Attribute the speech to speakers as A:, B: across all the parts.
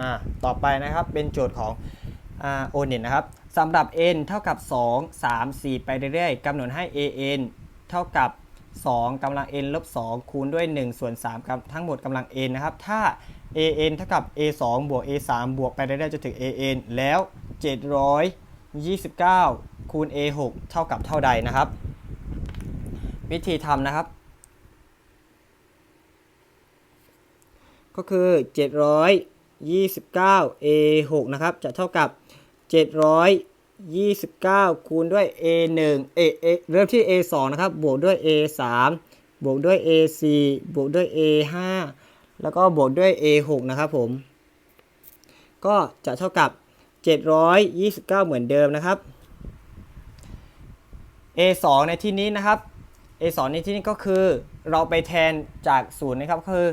A: อ่าต่อไปนะครับเป็นโจทย์ของโอเน็ตนะครับสำหรับ n เท่ากับ 2 3 4 ไปเรื่อยๆกำหนดให้ an เท่ากับ 2กำลัง n ลบ 2 คูณด้วย 1 ส่วน3กำทั้งหมดกำลัง n นะครับ ถ้า an เท่ากับ a 2บวก a 3บวกไปเรื่อยๆจนถึง an แล้ว 729 คูณ a 6เท่ากับเท่าใดนะครับ วิธีทำนะครับ ก็คือ 729 a 6นะครับ จะเท่ากับ 729 คูณด้วย a 1 a a เริ่มที่ a 2นะครับ บวกด้วย a 3บวกด้วย a 4บวกด้วย a 5แล้วก็บวกด้วย a 6นะครับผม ก็จะเท่ากับ 729 เหมือนเดิมนะครับ a 2ในที่นี้นะครับ a 2ในที่นี้ก็คือเราไปแทนจากศูนย์นะครับ คือ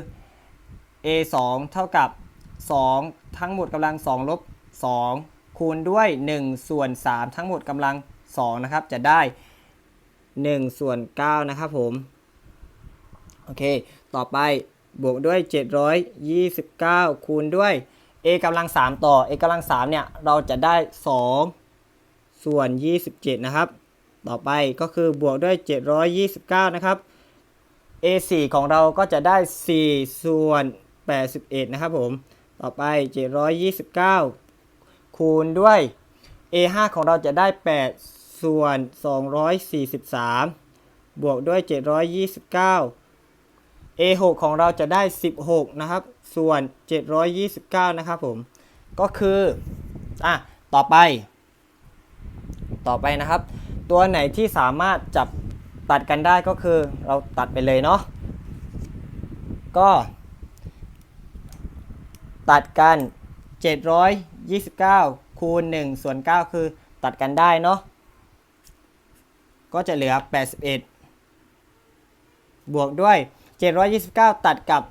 A: a 2เท่ากับ 2 ทั้งหมดกำลัง2ลบ2คูณด้วย 1 ส่วน 3 ทั้งหมดกำลัง2นะครับ จะได้ 1 ส่วน9นะครับผม โอเค ต่อไปบวกด้วย 729 คูณด้วย a กำลัง 3 ต่อ a กำลัง 3 เนี่ย เราจะได้ 2 ส่วน 27 นะครับ ต่อไปก็คือบวกด้วย 729 นะครับ A4 ของเราก็จะได้ 4 ส่วน 81 นะครับผม ต่อไป 729 คูณด้วย A5 ของเราจะได้ 8 ส่วน 243 บวกด้วย 729 A6 ของเราจะได้ 16 นะครับ ส่วน 729 นะครับผม ก็คือ อะ ต่อไป ต่อไปนะครับ ตัวไหนที่สามารถจับตัดกันได้ก็คือเราตัดไปเลยเนาะ ก็ ตัดกัน 729 คูณ1ส่วน 9 คือตัดกันได้เนาะ ก็จะเหลือ 81 บวกด้วย 729 ตัดกับ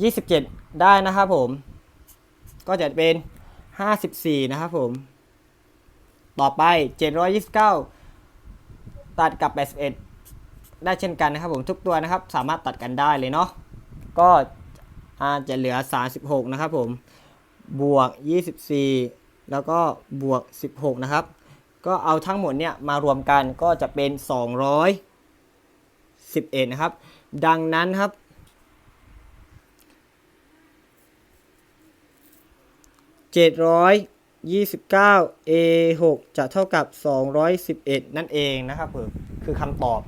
A: 27 ได้นะครับผม ก็จะเป็น 54 นะครับผม ต่อไป 729 ตัดกับ 81 ได้เช่นกันนะครับผมทุกตัวนะครับ สามารถตัดกันได้เลยเนาะ ก็ อาจะเหลือ 36 นะครับผม บวก 24 แล้วก็บวก 16 นะครับ ก็เอาทั้งหมดเนี่ยมารวมกันก็จะเป็น 211 นะครับ ดังนั้นครับ 729 A 6จะเท่ากับ 211 นั่นเองนะครับผมคือคำตอบ